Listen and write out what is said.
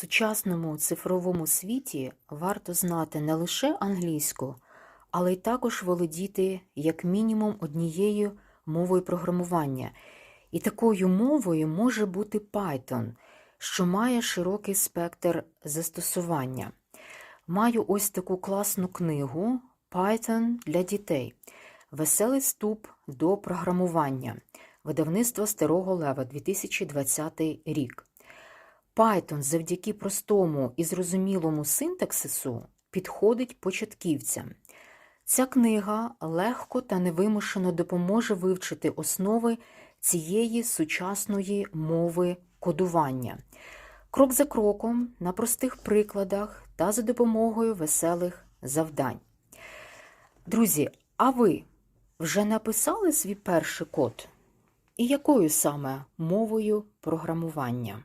сучасному цифровому світі варто знати не лише англійську, але й також володіти як мінімум однією мовою програмування. І такою мовою може бути Python, що має широкий спектр застосування. Маю ось таку класну книгу Python для дітей. Веселий вступ до програмування. Видавництво Старого Лева 2020 рік. Python завдяки простому і зрозумілому синтаксису підходить початківцям. Ця книга легко та невимушено допоможе вивчити основи цієї сучасної мови кодування. Крок за кроком, на простих прикладах та за допомогою веселих завдань. Друзі, а ви вже написали свій перший код? І якою саме мовою програмування?